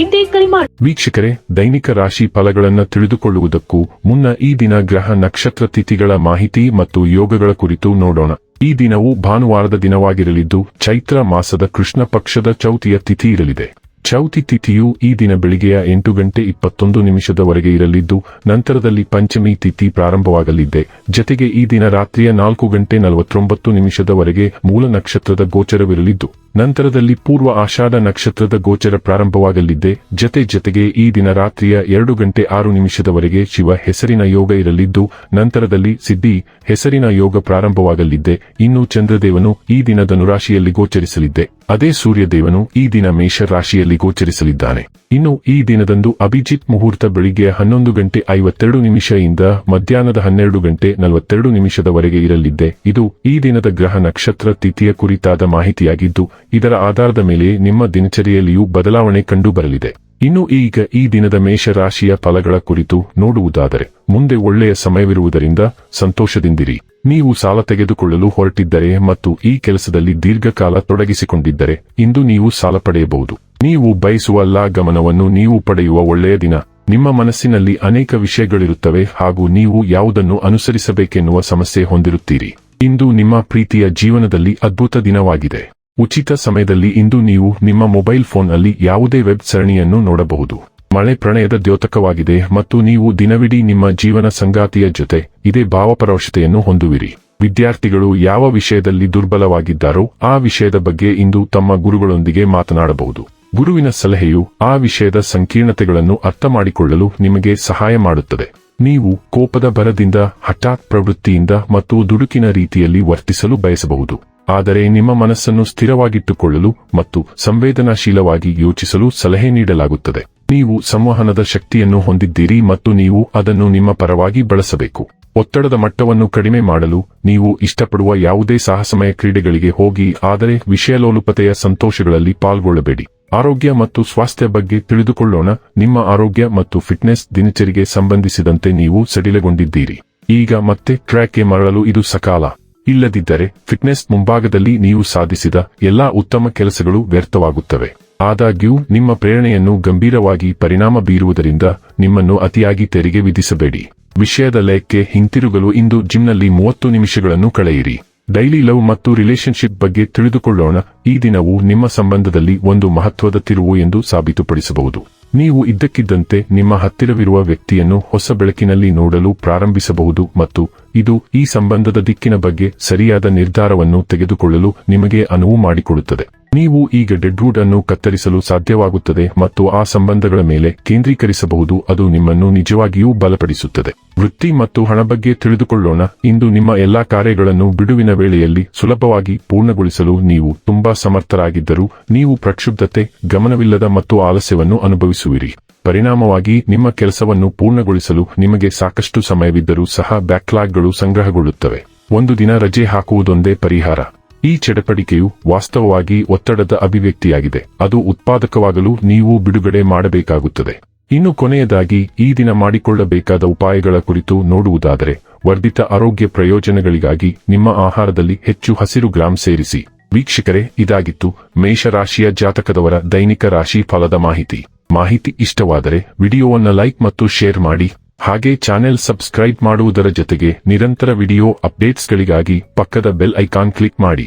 ಇಂದೇ ಕರೆ ಮಾಡಿ ವೀಕ್ಷಕರೇ, ದೈನಿಕ ರಾಶಿ ಫಲಗಳನ್ನು ತಿಳಿದುಕೊಳ್ಳುವುದಕ್ಕೂ ಮುನ್ನ ಈ ದಿನ ಗ್ರಹ ನಕ್ಷತ್ರ ತಿಥಿಗಳ ಮಾಹಿತಿ ಮತ್ತು ಯೋಗಗಳ ಕುರಿತು ನೋಡೋಣ. ಈ ದಿನವು ಭಾನುವಾರದ ದಿನವಾಗಿರಲಿದ್ದು, ಚೈತ್ರ ಮಾಸದ ಕೃಷ್ಣ ಪಕ್ಷದ ಚೌತಿಯ ತಿಥಿ ಇರಲಿದೆ. ಚೌತಿ ತಿಥಿಯು ಈ ದಿನ ಬೆಳಿಗ್ಗೆಯ ಎಂಟು ಗಂಟೆ ಇಪ್ಪತ್ತೊಂದು ನಿಮಿಷದವರೆಗೆ ಇರಲಿದ್ದು, ನಂತರದಲ್ಲಿ ಪಂಚಮಿ ತಿಥಿ ಪ್ರಾರಂಭವಾಗಲಿದೆ. ಜತೆಗೆ ಈ ದಿನ ರಾತ್ರಿಯ ನಾಲ್ಕು ಗಂಟೆ ನಲವತ್ತೊಂಬತ್ತು ನಿಮಿಷದವರೆಗೆ ಮೂಲ ನಕ್ಷತ್ರದ ಗೋಚರವಿರಲಿದ್ದು ನಂತರದಲ್ಲಿ ಪೂರ್ವ ಆಷಾಢ ನಕ್ಷತ್ರದ ಗೋಚರ ಪ್ರಾರಂಭವಾಗಲಿದ್ದೆ ಜತೆ ಜತೆಗೆ ಈ ದಿನ ರಾತ್ರಿಯ ಎರಡು ಗಂಟೆ ಆರು ನಿಮಿಷದವರೆಗೆ ಶಿವ ಹೆಸರಿನ ಯೋಗ ಇರಲಿದ್ದು, ನಂತರದಲ್ಲಿ ಸಿದ್ಧಿ ಹೆಸರಿನ ಯೋಗ ಪ್ರಾರಂಭವಾಗಲಿದ್ದೆ ಇನ್ನು ಚಂದ್ರದೇವನು ಈ ದಿನ ಧನುರಾಶಿಯಲ್ಲಿ ಗೋಚರಿಸಲಿದ್ದೆ ಅದೇ ಸೂರ್ಯದೇವನು ಈ ದಿನ ಮೇಷ ರಾಶಿಯಲ್ಲಿ ಗೋಚರಿಸಲಿದ್ದಾನೆ. ಇನ್ನು ಈ ದಿನದಂದು ಅಭಿಜಿತ್ ಮುಹೂರ್ತ ಬೆಳಿಗ್ಗೆ ಹನ್ನೊಂದು ಗಂಟೆ ಐವತ್ತೆರಡು ನಿಮಿಷದಿಂದ ಮಧ್ಯಾಹ್ನದ ಹನ್ನೆರಡು ಗಂಟೆ ನಲವತ್ತೆರಡು ನಿಮಿಷದವರೆಗೆ ಇರಲಿದ್ದೆ ಇದು ಈ ದಿನದ ಗ್ರಹ ನಕ್ಷತ್ರ ತಿಥಿಯ ಕುರಿತಾದ ಮಾಹಿತಿಯಾಗಿದ್ದು, ಇದರ ಆಧಾರದ ಮೇಲೆ ನಿಮ್ಮ ದಿನಚರಿಯಲ್ಲಿಯೂ ಬದಲಾವಣೆ ಕಂಡುಬರಲಿದೆ. ಇನ್ನು ಈಗ ಈ ದಿನದ ಮೇಷ ರಾಶಿಯ ಫಲಗಳ ಕುರಿತು ನೋಡುವುದಾದರೆ, ಮುಂದೆ ಒಳ್ಳೆಯ ಸಮಯವಿರುವುದರಿಂದ ಸಂತೋಷದಿಂದಿರಿ. ನೀವು ಸಾಲ ತೆಗೆದುಕೊಳ್ಳಲು ಹೊರಟಿದ್ದರೆ ಮತ್ತು ಈ ಕೆಲಸದಲ್ಲಿ ದೀರ್ಘಕಾಲ ತೊಡಗಿಸಿಕೊಂಡಿದ್ದರೆ, ಇಂದು ನೀವು ಸಾಲ ಪಡೆಯಬಹುದು. ನೀವು ಬಯಸುವ ಲಾ ಗಮನವನ್ನು ನೀವು ಪಡೆಯುವ ಒಳ್ಳೆಯ ದಿನ. ನಿಮ್ಮ ಮನಸ್ಸಿನಲ್ಲಿ ಅನೇಕ ವಿಷಯಗಳಿರುತ್ತವೆ ಹಾಗೂ ನೀವು ಯಾವುದನ್ನು ಅನುಸರಿಸಬೇಕೆನ್ನುವ ಸಮಸ್ಯೆ ಹೊಂದಿರುತ್ತೀರಿ. ಇಂದು ನಿಮ್ಮ ಪ್ರೀತಿಯ ಜೀವನದಲ್ಲಿ ಅದ್ಭುತ ದಿನವಾಗಿದೆ. ಉಚಿತ ಸಮಯದಲ್ಲಿ ಇಂದು ನೀವು ನಿಮ್ಮ ಮೊಬೈಲ್ ಫೋನ್ನಲ್ಲಿ ಯಾವುದೇ ವೆಬ್ ಸರಣಿಯನ್ನು ನೋಡಬಹುದು. ಮಳೆ ಪ್ರಣಯದ ದ್ಯೋತಕವಾಗಿದೆ ಮತ್ತು ನೀವು ದಿನವಿಡೀ ನಿಮ್ಮ ಜೀವನ ಸಂಗಾತಿಯ ಜೊತೆ ಇದೇ ಭಾವಪರವಶತೆಯನ್ನು ಹೊಂದುವಿರಿ. ವಿದ್ಯಾರ್ಥಿಗಳು ಯಾವ ವಿಷಯದಲ್ಲಿ ದುರ್ಬಲವಾಗಿದ್ದಾರೋ ಆ ವಿಷಯದ ಬಗ್ಗೆ ಇಂದು ತಮ್ಮ ಗುರುಗಳೊಂದಿಗೆ ಮಾತನಾಡಬಹುದು. ಗುರುವಿನ ಸಲಹೆಯು ಆ ವಿಷಯದ ಸಂಕೀರ್ಣತೆಗಳನ್ನು ಅರ್ಥ ಮಾಡಿಕೊಳ್ಳಲು ನಿಮಗೆ ಸಹಾಯ ಮಾಡುತ್ತದೆ. ನೀವು ಕೋಪದ ಬರದಿಂದ ಹಠಾತ್ ಪ್ರವೃತ್ತಿಯಿಂದ ಮತ್ತು ದುಡುಕಿನ ರೀತಿಯಲ್ಲಿ ವರ್ತಿಸಲು ಬಯಸಬಹುದು. ಆದರೆ ನಿಮ್ಮ ಮನಸ್ಸನ್ನು ಸ್ಥಿರವಾಗಿಟ್ಟುಕೊಳ್ಳಲು ಮತ್ತು ಸಂವೇದನಾಶೀಲವಾಗಿ ಯೋಚಿಸಲು ಸಲಹೆ ನೀಡಲಾಗುತ್ತದೆ. ನೀವು ಸಂವಹನದ ಶಕ್ತಿಯನ್ನು ಹೊಂದಿದ್ದೀರಿ ಮತ್ತು ನೀವು ಅದನ್ನು ನಿಮ್ಮ ಪರವಾಗಿ ಬಳಸಬೇಕು. ಒತ್ತಡದ ಮಟ್ಟವನ್ನು ಕಡಿಮೆ ಮಾಡಲು ನೀವು ಇಷ್ಟಪಡುವ ಯಾವುದೇ ಸಾಹಸಮಯ ಕ್ರೀಡೆಗಳಿಗೆ ಹೋಗಿ ಆದರೆ ವಿಷಯಲೋಲುಪತೆಯ ಸಂತೋಷಗಳಲ್ಲಿ ಪಾಲ್ಗೊಳ್ಳಬೇಡಿ. ಆರೋಗ್ಯ ಮತ್ತು ಸ್ವಾಸ್ಥ್ಯ ಬಗ್ಗೆ ತಿಳಿದುಕೊಳ್ಳೋಣ. ನಿಮ್ಮ ಆರೋಗ್ಯ ಮತ್ತು ಫಿಟ್ನೆಸ್ ದಿನಚರಿಗೆ ಸಂಬಂಧಿಸಿದಂತೆ ನೀವು ಸಡಿಲಗೊಂಡಿದ್ದೀರಿ. ಈಗ ಮತ್ತೆ ಟ್ರ್ಯಾಕ್ಗೆ ಮರಳಲು ಇದು ಸಕಾಲ. ಇಲ್ಲದಿದ್ದರೆ ಫಿಟ್ನೆಸ್ ಮುಂಭಾಗದಲ್ಲಿ ನೀವು ಸಾಧಿಸಿದ ಎಲ್ಲಾ ಉತ್ತಮ ಕೆಲಸಗಳು ವ್ಯರ್ಥವಾಗುತ್ತವೆ. ಆದಾಗ್ಯೂ, ನಿಮ್ಮ ಪ್ರೇರಣೆಯನ್ನು ಗಂಭೀರವಾಗಿ ಪರಿಣಾಮ ಬೀರುವುದರಿಂದ ನಿಮ್ಮನ್ನು ಅತಿಯಾಗಿ ತೆರಿಗೆ ವಿಧಿಸಬೇಡಿ. ವಿಷಯದ ಲಯಕ್ಕೆ ಹಿಂತಿರುಗಲು ಇಂದು ಜಿಮ್ನಲ್ಲಿ ಮೂವತ್ತು ನಿಮಿಷಗಳನ್ನು ಕಳೆಯಿರಿ. ಡೈಲಿ ಲವ್ ಮತ್ತು ರಿಲೇಶನ್ಶಿಪ್ ಬಗ್ಗೆ ತಿಳಿದುಕೊಳ್ಳೋಣ. ಈ ದಿನವು ನಿಮ್ಮ ಸಂಬಂಧದಲ್ಲಿ ಒಂದು ಮಹತ್ವದ ತಿರುವು ಎಂದು ಸಾಬೀತುಪಡಿಸಬಹುದು. ನೀವು ಇದ್ದಕ್ಕಿದ್ದಂತೆ ನಿಮ್ಮ ಹತ್ತಿರವಿರುವ ವ್ಯಕ್ತಿಯನ್ನು ಹೊಸ ಬೆಳಕಿನಲ್ಲಿ ನೋಡಲು ಪ್ರಾರಂಭಿಸಬಹುದು ಮತ್ತು ಇದು ಈ ಸಂಬಂಧದ ದಿಕ್ಕಿನ ಬಗ್ಗೆ ಸರಿಯಾದ ನಿರ್ಧಾರವನ್ನು ತೆಗೆದುಕೊಳ್ಳಲು ನಿಮಗೆ ಅನುವು ಮಾಡಿಕೊಡುತ್ತದೆ. ನೀವು ಈಗ ಡೆಡ್ವುಡ್ ಅನ್ನು ಕತ್ತರಿಸಲು ಸಾಧ್ಯವಾಗುತ್ತದೆ ಮತ್ತು ಆ ಸಂಬಂಧಗಳ ಮೇಲೆ ಕೇಂದ್ರೀಕರಿಸಬಹುದು, ಅದು ನಿಮ್ಮನ್ನು ನಿಜವಾಗಿಯೂ ಬಲಪಡಿಸುತ್ತದೆ. ವೃತ್ತಿ ಮತ್ತು ಹಣ ಬಗ್ಗೆ ತಿಳಿದುಕೊಳ್ಳೋಣ. ಇಂದು ನಿಮ್ಮ ಎಲ್ಲಾ ಕಾರ್ಯಗಳನ್ನು ಬಿಡುವಿನ ವೇಳೆಯಲ್ಲಿ ಸುಲಭವಾಗಿ ಪೂರ್ಣಗೊಳಿಸಲು ನೀವು ತುಂಬಾ ಸಮರ್ಥರಾಗಿದ್ದರೂ, ನೀವು ಪ್ರಕ್ಷುಬ್ಧತೆ, ಗಮನವಿಲ್ಲದ ಮತ್ತು ಆಲಸ್ಯವನ್ನು ಅನುಭವಿಸುವಿರಿ. ಪರಿಣಾಮವಾಗಿ, ನಿಮ್ಮ ಕೆಲಸವನ್ನು ಪೂರ್ಣಗೊಳಿಸಲು ನಿಮಗೆ ಸಾಕಷ್ಟು ಸಮಯವಿದ್ದರೂ ಸಹ ಬ್ಯಾಕ್ಲಾಗ್ಗಳು ಸಂಗ್ರಹಗೊಳ್ಳುತ್ತವೆ. ಒಂದು ದಿನ ರಜೆ ಹಾಕುವುದೊಂದೇ ಪರಿಹಾರ. ಈ ಚಡಪಡಿಕೆಯು ವಾಸ್ತವವಾಗಿ ಒತ್ತಡದ ಅಭಿವ್ಯಕ್ತಿಯಾಗಿದೆ. ಅದು ಉತ್ಪಾದಕವಾಗಲು ನೀವು ಬಿಡುಗಡೆ ಮಾಡಬೇಕಾಗುತ್ತದೆ. ಇನ್ನು ಕೊನೆಯದಾಗಿ, ಈ ದಿನ ಮಾಡಿಕೊಳ್ಳಬೇಕಾದ ಉಪಾಯಗಳ ಕುರಿತು ನೋಡುವುದಾದರೆ, ವರ್ಧಿತ ಆರೋಗ್ಯ ಪ್ರಯೋಜನಗಳಿಗಾಗಿ ನಿಮ್ಮ ಆಹಾರದಲ್ಲಿ ಹೆಚ್ಚು ಹಸಿರು ಗ್ರಾಂ ಸೇರಿಸಿ. ವೀಕ್ಷಕರೇ, ಇದಾಗಿತ್ತು ಮೇಷರಾಶಿಯ ಜಾತಕದವರ ದೈನಿಕ ರಾಶಿ ಫಲದ ಮಾಹಿತಿ. ಮಾಹಿತಿ ಇಷ್ಟವಾದರೆ ವಿಡಿಯೋವನ್ನು ಲೈಕ್ ಮತ್ತು ಶೇರ್ ಮಾಡಿ. ಹಾಗೆ ಚಾನೆಲ್ ಸಬ್ಸ್ಕ್ರೈಬ್ ಮಾಡುವುದರ ಜೊತೆಗೆ ನಿರಂತರ ವಿಡಿಯೋ ಅಪ್ಡೇಟ್ಸ್ಗಳಿಗಾಗಿ ಪಕ್ಕದ ಬೆಲ್ ಐಕಾನ್ ಕ್ಲಿಕ್ ಮಾಡಿ.